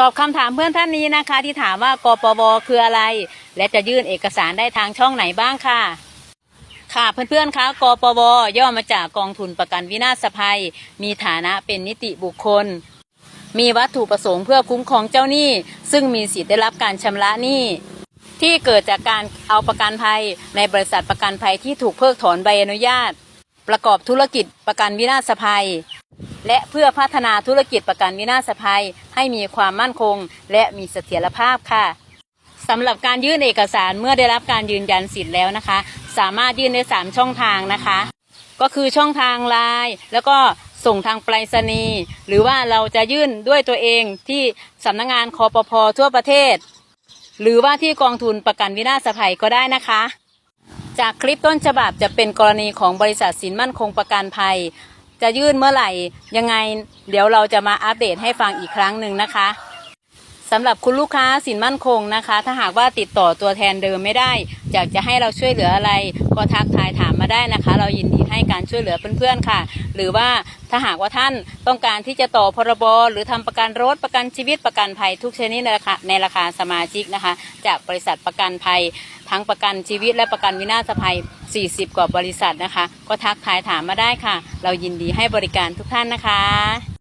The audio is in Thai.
ตอบคำถามเพื่อนท่านนี้นะคะ ที่ถามว่ากปวคืออะไร และจะยื่นเอกสารได้ทางช่องไหนบ้างค่ะ ค่ะเพื่อนๆคะกปวย่อมาจากกองทุนประกันวินาศภัย มีฐานะเป็นนิติบุคคล มีวัตถุประสงค์เพื่อคุ้มครองเจ้าหนี้ ซึ่งมีสิทธิ์ได้รับการชำระหนี้ที่เกิดจากการเอาประกันภัยในบริษัทประกันภัยที่ถูกเพิกถอนใบอนุญาต ประกอบธุรกิจประกันวินาศภัย และเพื่อพัฒนาธุรกิจประกันวินาศภัย ให้มีความมั่นคง และมีเสถียรภาพค่ะสำหรับการยื่นเอกสารเมื่อได้รับการยืนยันสิทธิ์แล้วนะคะ สามารถยื่นได้สามช่องทางนะคะ ก็คือช่องทางไลน์แล้วก็ส่งทางไปรษณีย์หรือว่าเราจะยื่นด้วยตัวเองที่สำนักงงานคอปพทั่วประเทศ หรือว่าที่กองทุนประกันวินาศภัยก็ได้นะคะ จากคลิปต้นฉบับจะเป็นกรณีของบริษัทสินมั่นคงประกันภัย จะยื่นเมื่อไหร่ยังไง เดี๋ยวเราจะมาอัปเดตให้ฟังอีกครั้งหนึ่งนะคะสำหรับคุณลูกค้าสินมั่นคงนะคะ ถ้าหากว่าติดต่อตัวแทนเดิมไม่ได้ อยากจะให้เราช่วยเหลืออะไร ก็ทักทายถามมาได้นะคะ เรายินดีให้การช่วยเหลือเพื่อนๆค่ะ หรือว่าถ้าหากว่าท่านต้องการที่จะต่อพรบหรือทำประกันรถประกันชีวิตประกันภัยทุกชนิดในราคาในราคาสมาชิกนะคะ จากบริษัทประกันภัย ทั้งประกันชีวิตและประกันวินาศภัย 40 กว่าบริษัทนะคะ ก็ทักทายถามมาได้ค่ะ เรายินดีให้บริการทุกท่านนะคะ